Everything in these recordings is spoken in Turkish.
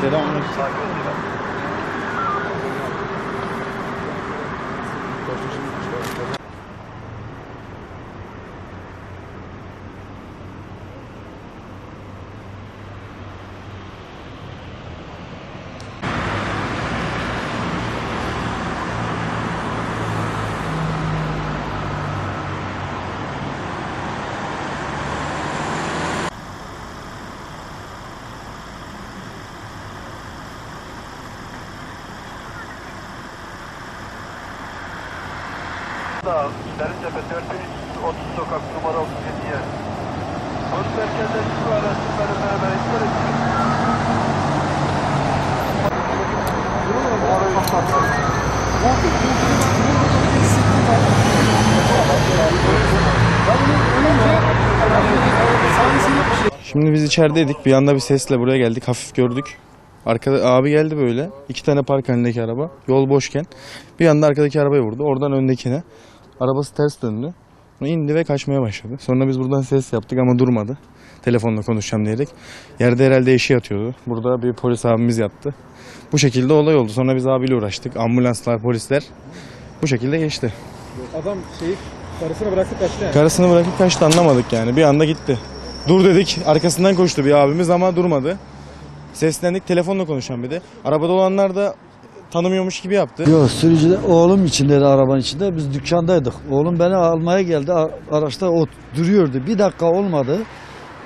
Selamünaleyküm. Selamünaleyküm. Da Derintepe 4330 sokak numara 37'ye. Polis merkezden itibaren sizlerle beraber ihbar ediyoruz. Şimdi biz içerideydik. Bir anda bir sesle buraya geldik. Hafif gördük. Arkada abi geldi böyle. iki tane park halindeki araba. Yol boşken. Bir anda arkadaki arabayı vurdu. Oradan öndekine. Arabası ters döndü. Sonra indi ve kaçmaya başladı. Sonra biz buradan ses yaptık ama durmadı. Telefonla konuşacağım diyerek. Yerde herhalde eşi yatıyordu. Burada bir polis abimiz yattı. Bu şekilde olay oldu. Sonra biz abiyle uğraştık. Ambulanslar, polisler. Bu şekilde geçti. Adam şeyi karısını bırakıp kaçtı yani. Karısını bırakıp kaçtı anlamadık yani. Bir anda gitti. Dur dedik. Arkasından koştu bir abimiz ama durmadı. Seslendik. Telefonla konuşan bir de. Arabada olanlar da tanımıyormuş gibi yaptı. Yok sürücüde oğlum içindeydi arabanın içinde biz dükkandaydık. Oğlum beni almaya geldi a- araçta o duruyordu bir dakika olmadı.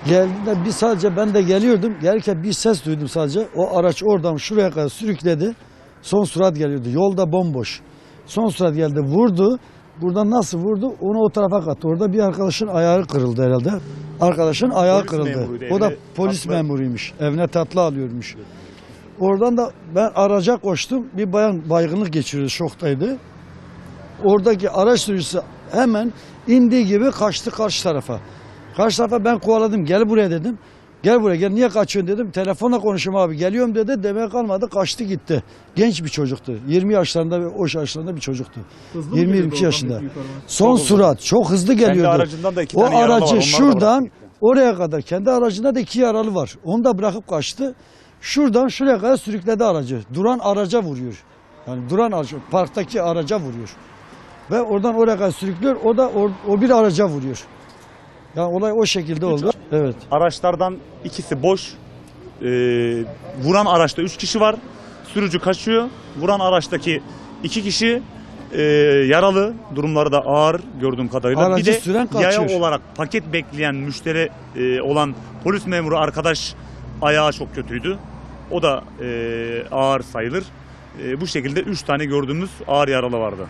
Geldiğinde bir sadece ben de geliyordum gelirken bir ses duydum sadece. O araç oradan şuraya kadar sürükledi. Son surat geliyordu yolda bomboş. Son surat geldi vurdu. Buradan nasıl vurdu onu o tarafa kattı. Orada bir arkadaşın ayağı kırıldı herhalde. Arkadaşın ayağı Polis kırıldı. memuruydu, O da evine polis tatlı- memuruymuş. Evine tatlı alıyormuş. Oradan da ben araca koştum. Bir bayan baygınlık geçiriyordu, şoktaydı. Oradaki araç sürücüsü hemen indiği gibi kaçtı karşı tarafa. Karşı tarafa ben kovaladım. Gel buraya dedim. Gel buraya gel. Niye kaçıyorsun dedim. Telefonla konuşayım abi. Geliyorum dedi. Demeye kalmadı. Kaçtı gitti. Genç bir çocuktu. 20 yaşlarında ve o yaşlarında bir çocuktu. 20-22 yaşında. Son surat. Çok hızlı Kendi geliyordu. aracından da iki O tane var. aracı şuradan oraya kadar kendi aracında da iki yaralı var. Onu da bırakıp kaçtı. Şuradan şuraya kadar sürükledi aracı. Duran araca vuruyor. Yani duran aracı, parktaki araca vuruyor. Ve oradan oraya kadar sürüklüyor. O da o, o bir araca vuruyor. Yani olay o şekilde oldu. Evet. Araçlardan ikisi boş. Ee, vuran araçta üç kişi var. Sürücü kaçıyor. Vuran araçtaki iki kişi e, yaralı. Durumları da ağır gördüğüm kadarıyla. Aracı bir de süren yaya kaçıyor. olarak paket bekleyen müşteri e, olan polis memuru arkadaş ayağı çok kötüydü. O da e, ağır sayılır. E, bu şekilde üç tane gördüğümüz ağır yaralı vardı.